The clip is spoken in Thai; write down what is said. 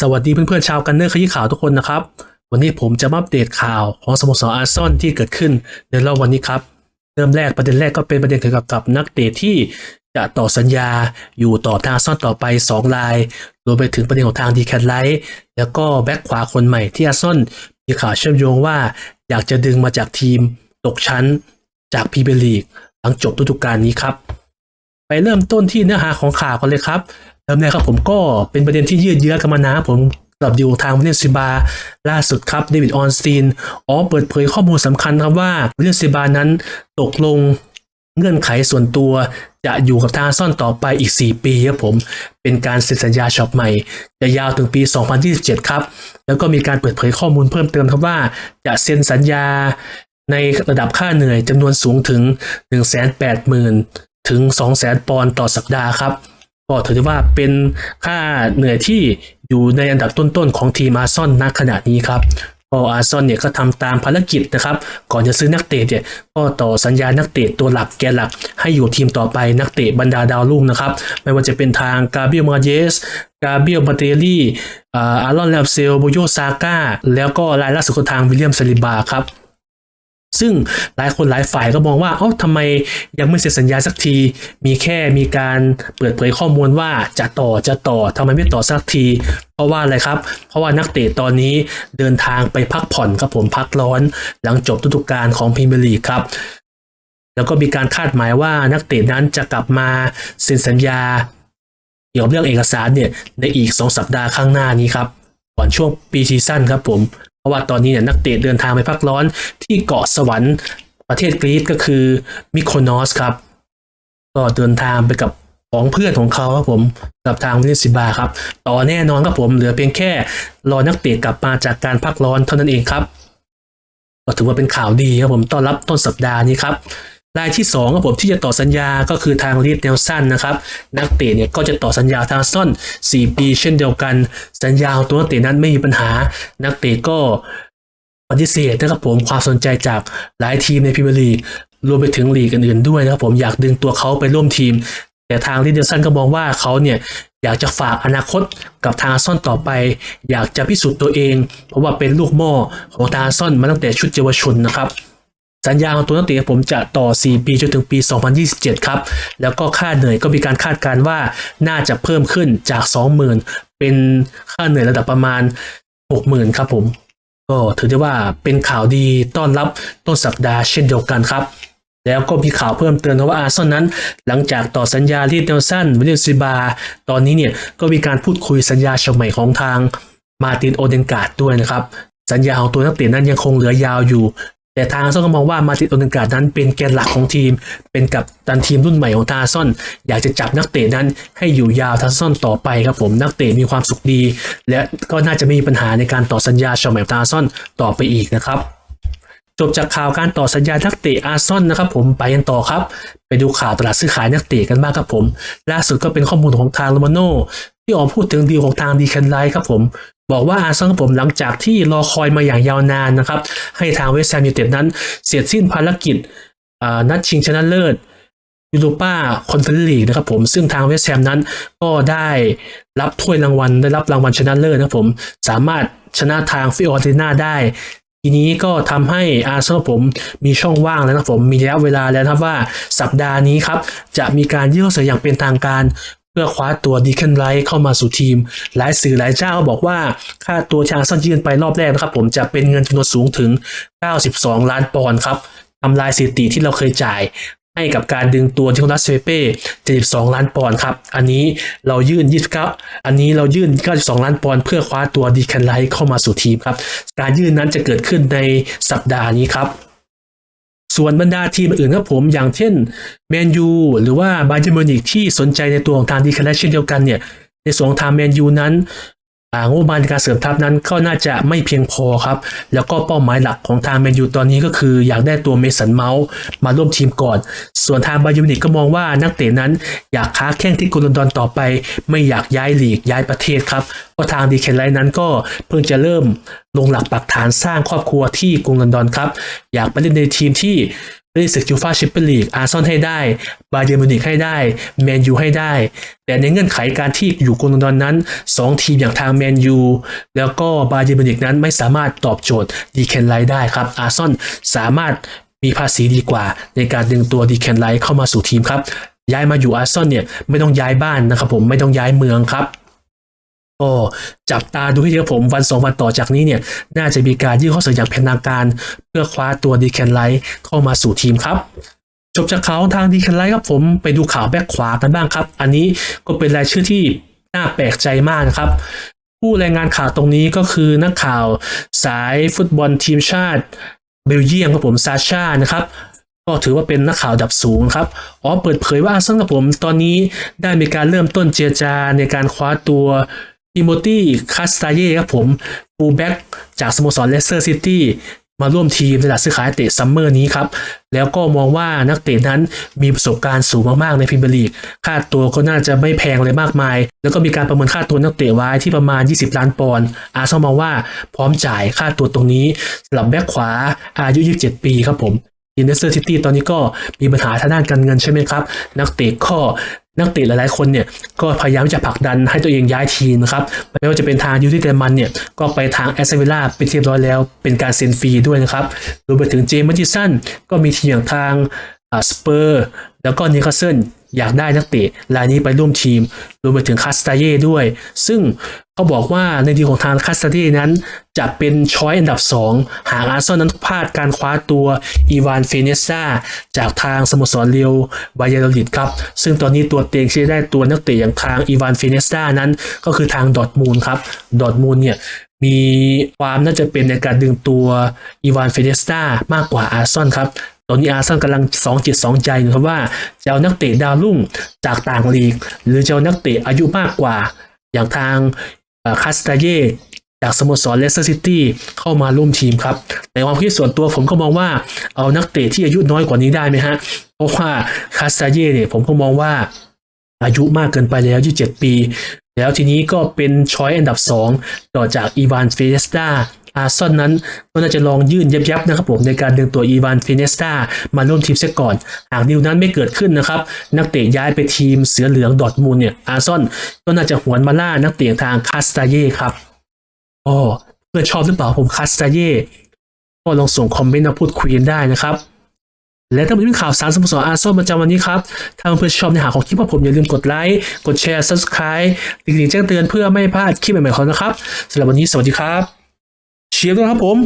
สวัสดีเพื่อนๆชาวกันเนอร์ขยี้ข่าวทุกคนนะครับ วันนี้ผมจะมาอัปเดตข่าวของสโมสรอาร์ซอลที่เกิดขึ้นในรอบวันนี้ครับเริ่มแรกประเด็นแรกก็เป็นประเด็นเกี่ยวกับนักเตะที่จะต่อสัญญาอยู่ต่อทางซนอลต่อไป2รายรวมไปถึงประเด็นของทางดีแคทไลท์แล้วก็แบ็คขวาคนใหม่ที่อาร์ซนอลมีข่าวเชื่อมโยงว่า อยากจะดึงมาจากทีมตกชั้นจากพรีเมียร์ลีกหลังจบฤดูกาลนี้ครับ ไปเริ่มต้นที่เนื้อหาของข่าวกันเลยครับ เริ่มแรกครับผมก็เป็นประเด็นที่ยืดเยื้อกันมานาผมสำหรับดิวทางวิลเลียมซิบา ล่าสุดครับเดวิดออนสตีนอ๋อเปิดเผยข้อมูลสำคัญครับว่าวิลเลียมซิบานั้นตกลงเงื่อนไขส่วนตัวจะอยู่กับทางอาร์เซอนต่อไปอีก 4 ปีครับผม เป็นการเซ็นสัญญาช็อปใหม่ จะยาวถึงปี 2027 ครับ แล้วก็มีการเปิดเผยข้อมูลเพิ่มเติมครับว่าจะเซ็นสัญญาในระดับค่าเหนื่อยจำนวนสูงถึง 180,000 ถึง 200,000 ปอนด์ต่อสัปดาห์ครับ ก็ถือว่าเป็นค่าเหนื่อยที่อยู่ในอันดับต้นๆของทีมอาร์ซอนณขณะนี้ครับก็อาร์ซอนเนี่ยก็ทำตามภารกิจนะครับ ก่อนจะซื้อนักเตะเนี่ยก็ต่อสัญญานักเตะตัวหลักแกนหลัก ให้อยู่ทีมต่อไปนักเตะบรรดาดาวรุ่งนะครับ ไม่ว่าจะเป็นทางกาเบียลมาเยสกาเบียลมาเตลี่อารอนแลบเซลโบโยซาก้าแล้วก็รายล่าสุดทางวิลเลียมซาลิบาครับ ซึ่งหลายคนหลายฝ่ายก็มองว่าเอ้าทำไมยังไม่เซ็นสัญญาสักที มีแค่มีการเปิดเผยข้อมูลว่าจะต่อจะต่อทำไมไม่ต่อสักที เพราะว่าอะไรครับ เพราะว่านักเตะตอนนี้เดินทางไปพักผ่อนครับผมพักร้อน หลังจบฤดูกาลของพรีเมียร์ลีกครับ แล้วก็มีการคาดหมายว่านักเตะนั้นจะกลับมาเซ็นสัญญาเกี่ยวกับเรื่องเอกสารเนี่ยในอีก 2 สัปดาห์ข้างหน้านี้ครับก่อนช่วงปีซีซั่นครับผม เพราะว่าตอนนี้เนี่ยนักเตะเดินทางไปพักร้อนที่เกาะสวรรค์ประเทศกรีซก็คือมิโคโนสครับ ก็เดินทางไปกับของเพื่อนของเขาครับผมกับทางวินิสิบาครับ ต่อแน่นอนครับผมเหลือเพียงแค่รอนักเตะกลับมาจากการพักร้อนเท่านั้นเองครับก็ถือว่าเป็นข่าวดีครับผมต้อนรับต้นสัปดาห์นี้ครับ รายที่2ครับผมที่จะต่อสัญญาก็คือทางรีดเนลสันนะครับ นักเตะเนี่ยก็จะต่อสัญญาทางซ่อน 4 ปีเช่นเดียวกัน สัญญาของตัวนักเตะนั้นไม่มีปัญหา นักเตะก็ปฏิเสธนะครับผมความสนใจจากหลายทีมในพรีเมียร์ลีกรวมไปถึงลีกอื่นๆด้วยนะครับผมอยากดึงตัวเขาไปร่วมทีม แต่ทางรีดเนลสันก็มองว่าเขาเนี่ยอยากจะฝากอนาคตกับทางอาร์เซอนต่อไป อยากจะพิสูจน์ตัวเอง เพราะว่าเป็นลูกหม้อของทางอาร์เซอนมาตั้งแต่ชุดเยาวชนนะครับ สัญญาของตัวนักเตะผมจะต่อ 4 ปีจนถึงปี 2027 ครับ แล้วก็ค่าเหนื่อยก็มีการคาดการณ์ว่าน่าจะเพิ่มขึ้นจาก 20,000 เป็นค่าเหนื่อยระดับประมาณ 60,000 ครับผม ก็ถือได้ว่าเป็นข่าวดีต้อนรับต้นสัปดาห์เช่นเดียวกันครับ แล้วก็มีข่าวเพิ่มเติมนะว่าอาร์เซนอลนั้น หลังจากต่อสัญญาลีดเนลสันวิลเลียมซิบา ตอนนี้เนี่ยก็มีการพูดคุยสัญญาฉบับใหม่ของทางมาตินโอเดนการ์ดด้วยนะครับสัญญาของตัวนักเตะนั้นยังคงเหลือยาวอยู่ แต่ทางซอลก็มองว่ามาตินโอเดนการ์ดนั้นเป็นแกนหลักของทีม เป็นกับตันทีมรุ่นใหม่ของทางอาร์เซนอลอยากจะจับนักเตะนั้นให้อยู่ยาวทางอาร์เซนอลต่อไปครับผมนักเตะมีความสุขดี และก็น่าจะไม่มีปัญหาในการต่อสัญญาฉบับใหม่ของทางอาร์เซนอลต่อไปอีกนะครับจบจากข่าวการต่อสัญญานักเตะอาร์ซอลนะครับผมไปกันต่อครับ ไปดูข่าวตลาดซื้อขายนักเตะกันบ้างครับผม ล่าสุดก็เป็นข้อมูลของทางโรมาโน่ที่ออกพูดถึงดีลของทางดีแคนไลท์ครับผม บอกว่าอาร์เซนอลครับผมหลังจากที่รอคอยมาอย่างยาวนานนะครับ ให้ทางเวสต์แฮมยูไนเต็ดนั้น เสร็จสิ้นภารกิจนัดชิงชนะเลิศยูโรป้าคอนเฟอเรนซ์ลีกนะครับผมซึ่งทางเวสต์แฮมนั้นก็ได้รับถ้วยรางวัลได้รับรางวัลชนะเลิศนะครับผมสามารถชนะทางฟิออร์ติน่าได้ ทีนี้ก็ทำให้อาร์เซนอลผมมีช่องว่างแล้วนะครับผมมีระยะเวลาแล้วนะครับว่าสัปดาห์นี้ครับจะมีการยื่นเสนออย่างเป็นทางการ เพื่อคว้าตัวดีเคนไลท์เข้ามาสู่ทีม หลายสื่อหลายเจ้าบอกว่าค่าตัวชางซันยื่นไปรอบแรกนะครับผมจะเป็นเงินจำนวนสูงถึง 92 ล้านปอนด์ครับทำลายสถิติที่เราเคยจ่ายให้กับการดึงตัวที่รัสเซเป้72 ล้านปอนด์ครับ อันนี้เรายื่น 29 อันนี้เรายื่น 92 ล้านปอนด์เพื่อคว้าตัวดีแคนไลท์เข้ามาสู่ทีมครับ การยื่นนั้นจะเกิดขึ้นในสัปดาห์นี้ครับ ส่วนบรรดาทีมอื่นครับผมอย่างเช่นแมนยูหรือว่าบาเยอร์มิวนิกที่สนใจในตัวของทางดีแคนไลท์เช่นเดียวกันเนี่ยในส่วนของทางแมนยูนั้น งบประมาณในการเสริมทัพนั้นก็น่าจะไม่เพียงพอครับ แล้วก็เป้าหมายหลักของทางแมนยูตอนนี้ก็คืออยากได้ตัวเมสันเมาส์มาร่วมทีมก่อน ส่วนทางบาเยอร์มิวนิกก็มองว่านักเตะนั้นอยากค้าแข้งที่กรุงลอนดอนต่อไป ไม่อยากย้ายลีกย้ายประเทศครับเพราะทางดีแคนไลท์นั้นก็เพิ่งจะเริ่มลงหลักปักฐานสร้างครอบครัวที่กรุงลอนดอนครับ อยากไปเล่นในทีมที่ ได้ศึกยูฟาแชมเปี้ยนลีกอาร์ซอนให้ได้ บาเยอร์มิวนิกให้ได้ แมนยูให้ได้ แต่ในเงื่อนไขการที่อยู่กรุงลอนดอนนั้น 2 ทีมอย่างทางแมนยูแล้วก็บาเยอร์มิวนิกนั้นไม่สามารถตอบโจทย์ดีเคนไลได้ครับ อาร์ซอนสามารถมีภาษีดีกว่า ในการดึงตัวดีเคนไลเข้ามาสู่ทีมครับ ย้ายมาอยู่อาร์ซอนเนี่ยไม่ต้องย้ายบ้านนะครับผมไม่ต้องย้ายเมืองครับ ก็จับตาดูให้ดีครับผมวันสองวันต่อจากนี้เนี่ย น่าจะมีการยื่นข้อเสนออย่างเป็นทางการ เพื่อคว้าตัวดีแคนไลท์เข้ามาสู่ทีมครับจบจากข่าวทางดีแคนไลท์ครับผมไปดูข่าวแบ็คขวากันบ้างครับ อันนี้ก็เป็นรายชื่อที่น่าแปลกใจมากนะครับ ผู้รายงานข่าวตรงนี้ก็คือนักข่าวสายฟุตบอลทีมชาติเบลเยียมครับผมซาชานะครับก็ถือว่าเป็นนักข่าวดับสูงครับ อ๋อ เปิดเผยว่าซึ่งกับผมตอนนี้ได้มีการเริ่มต้นเจรจาในการคว้าตัว อิโมตี้คาสตาเย่ครับผมฟูลแบ็กจากสโมสรเลสเตอร์ซิตี้มาร่วมทีมในตลาดซื้อขายเตะซัมเมอร์นี้ครับ แล้วก็มองว่านักเตะนั้นมีประสบการณ์สูงมากๆในพรีเมียร์ลีก ค่าตัวก็น่าจะไม่แพงเลยมากมาย แล้วก็มีการประเมินค่าตัวนักเตะไว้ที่ประมาณ 20 ล้านปอนด์ อาร์เซนอลมองว่าพร้อมจ่ายค่าตัวตรงนี้สำหรับแบ็คขวาอายุ 27 ปีครับผม ทีมเลสเตอร์ซิตี้ตอนนี้ก็มีปัญหาทางด้านการเงินใช่ไหมครับ นักเตะก็นักเตะหลายๆคนเนี่ยก็พยายามจะผลักดันให้ตัวเองย้ายทีมนะครับไม่ว่าจะเป็นทางยูทิเตมันเนี่ยก็ไปทางแอสเซนวิลล่าไปเรียบร้อยแล้ว เป็นการเซ็นฟรีด้วยนะครับรวมไปถึงเจมส์มัตติสันก็มีทีมอย่างทางสเปอร์ แล้วก็นิคาสเซน อยากได้นักเตะรายนี้ไปร่วมทีมรวมไปถึงคาสตาเย่ด้วย ซึ่งเขาบอกว่าในดีของทางคาสตาเย่นั้น จะเป็นช้อยอันดับ 2 หากอาร์เซนอลนั้นพลาดการคว้าตัวอีวานเฟเนซาจากทางสโมสรเรียวบายาโดลิดครับ ซึ่งตอนนี้ตัวเต็งที่ได้ตัวนักเตะอย่างทางอีวานเฟเนซานั้นก็คือทางดอทมูลครับดอทมูลเนี่ยมีความน่าจะเป็นในการดึงตัวอีวานเฟเนสตามากกว่าอาร์เซนอลครับ ตอนนี้อาร์เซนอลกำลังสองจิตสองใจนะครับว่าจะเอานักเตะดาวรุ่งจากต่างลีก หรือจะเอานักเตะอายุมากกว่า อย่างทางคาสตาเยจากสโมสรเลสเตอร์ซิตี้เข้ามาร่วมทีมครับ ในความคิดส่วนตัวผมก็มองว่าเอานักเตะที่อายุน้อยกว่านี้ได้ไหมฮะ เพราะว่าคาสตาเย่เนี่ยผมก็มองว่าอายุมากเกินไปแล้ว 27 ปี แล้วทีนี้ก็เป็นช้อยอันดับ 2 ต่อจากอีวานเฟเนสตา อาร์ซอนนั้นก็น่าจะลองยื่นยับๆนะครับผมในการดึงตัวอีวานเฟเนสตามาร่วมทีมเสียก่อน หากดีลนั้นไม่เกิดขึ้นนะครับนักเตะย้ายไปทีมเสือเหลืองดอทมูลเนี่ยอาร์ซอนก็น่าจะหวนมาล่านักเตะทางคาสตาเย่ครับอ๋อเพื่อนชอบหรือเปล่าผมคาสตาเย่ก็ลองส่งคอมเมนต์มาพูดคุยกันได้นะครับและถ้าเป็นข่าวสารสโมสรอาร์เซนอลประจำวันนี้ครับ ถ้าเพื่อนชอบเนื้อหาของคลิปผมอย่าลืมกดไลค์ กดแชร์ subscribe ติดๆแจ้งเตือนเพื่อไม่พลาดคลิปใหม่ๆของเรานะครับสำหรับวันนี้สวัสดีครับ เชียร์ด้วยครับผม